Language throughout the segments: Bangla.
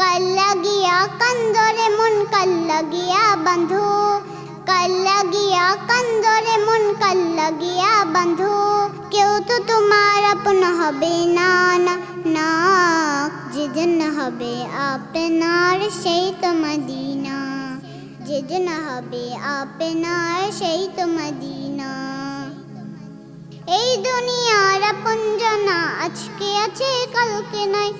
কাল্লা গিয়া কান্দরে মন কাল্লা গিয়া বান্ধো কাল্লা গিয়া কান্দরে মন কাল্লা গিয়া বান্ধো কেউ তো তোমার আপন হবে না না না যেদিন হবে আপনার সেই তো মদিনা যেদিন হবে আপনার সেই তো মদিনা এই দুনিয়ার আপন জানা আজকে আছে কালকে নাই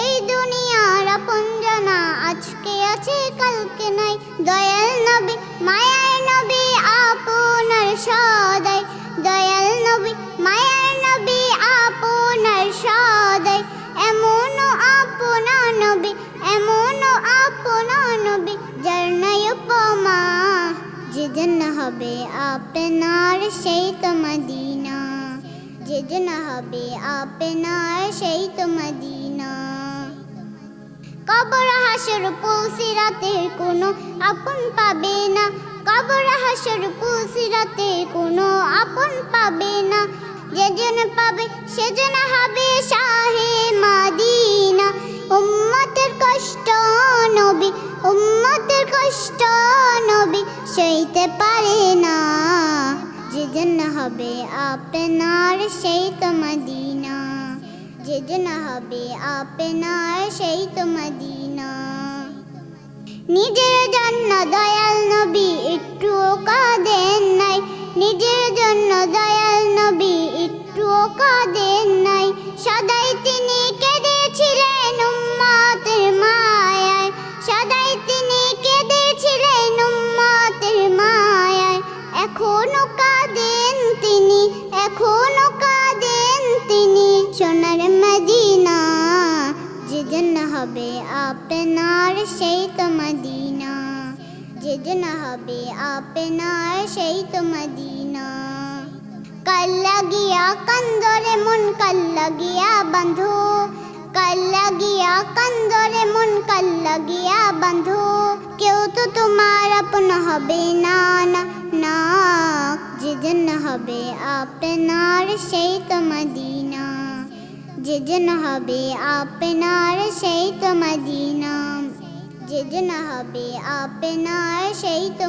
এই দুনিয়ার আপন জানা, আজকে আছে, কালকে নাই। দয়াল নবী, মায়ার নবী, আপনার সদাই। দয়াল নবী, মায়ার নবী, আপনার সদাই। এমন আপনা নবী, এমনও আপনা নবী, যার নাই উপমা। যেদিন হবে আপনার সেই তো মদিনা যেদিন হবে আপনার সেই তো মদিনা। কবর হাসর পুলসিরাতের কোনো আপন পাবে না। কবর হাসর পুলসিরাতের কোনো আপন পাবে না। যেজন পাবে, সেজন হবে শাহে মাদিনা। উম্মতের কষ্ট নবী, উম্মতের কষ্ট নবী, সইতে পারে না। যেদিন হবে আপনার সেই তো মদিনা। যেদিন হবে আপনার সেই তো মদিনা। নিজের জন্য দয়াল হবে আপনার সেই তো মদিনা। যেদিন হবে আপনার সেই তো মদিনা। কাল্লা গিয়া কান্দরে মন কাল্লা গিয়া বান্ধো কাল্লা গিয়া কান্দরে মন কাল্লা গিয়া বান্ধো কেউ তো তোমার আপন হবে না না যেদিন হবে আপনার সেই তো মদিনা। যেদিন হবে আপনার সেই তো মদিনা যেদিন হবে আপনার সেই তো